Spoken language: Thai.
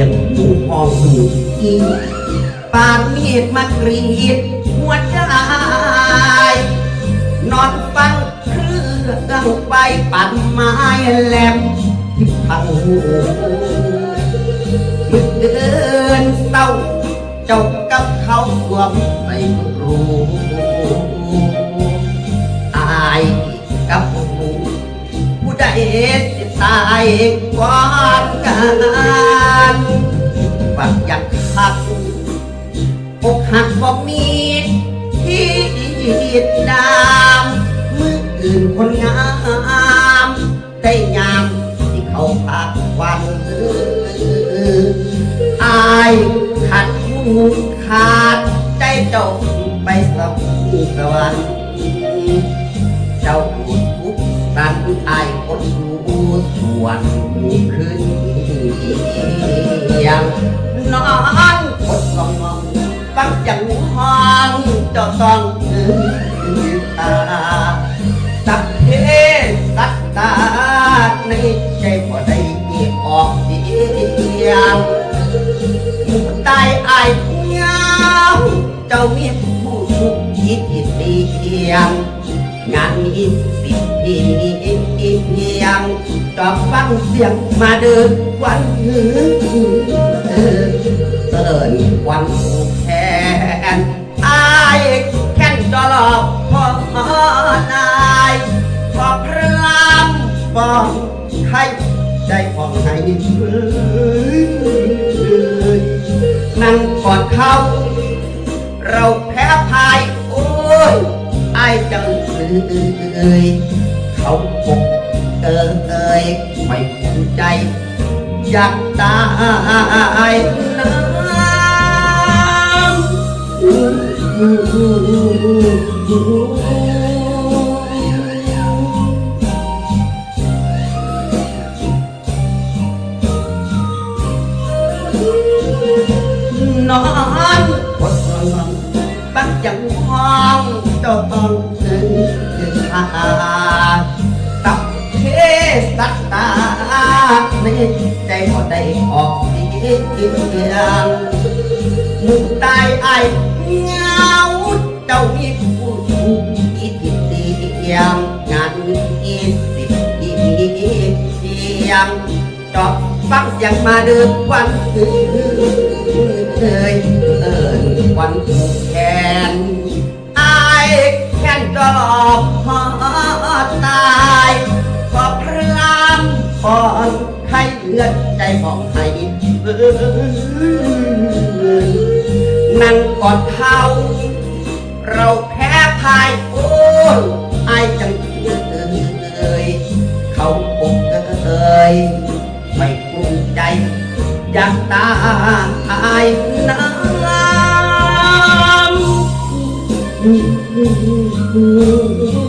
ยงหูห้องหูอีปานมีดมากรีดหัวใจนอนฟังเครื่องไปปั่นไม้แหลมที่พังหูเมื่อเดินเศร้าเจ้ากับเขาสวมใส่รูอายกับหูผู้ใดสิตายก่อนกัน ฝักอยากหักอกหักบอกมีที่ดดามมืออื่นคนงามได้ยามที่เขาพักวันอายขัดหูขาดใจเจ้าไปสับสวรรค์เจ้าพูดทุกสันอายคนสู่ส่วนขึ้น ยังนอนกดลองมองฟังจังห้องเจ้าต้องลืมตาสักเพสักตาในใจบ่ได้ออกเสียงตายอายเงาเจ้ามีผู้ทุข์ยิดยิดเดียงงานนี้สิเอีย งจอบฟังเสียงมาเดินวันหือเอินวันแขนอายแค่นจอลอกพอนายพอพรามปองไข่ใจพองให้นั่งกอดเขาเราแพ้พายโอ้ยอายจังเอ่ยเขาปก เอ่ยไม่ภูมิใจอยากตายน้ สัตตาในใจพอได้ออกเสียงมุตายไอเงาเจ้ามีผู้ถูกอีทิเตียงงานอีสิบอีเสียงจอบฟังเสียงมาเดินวันเอ่ยเอินวันแขนไอายแค่นจอบ อดใจของไทยเอ้นั่งกอดเขาเราแพ้พายโอ้ยอจังเอยเขาปกเอยไม่ปรุงใจอยากตายน้ำ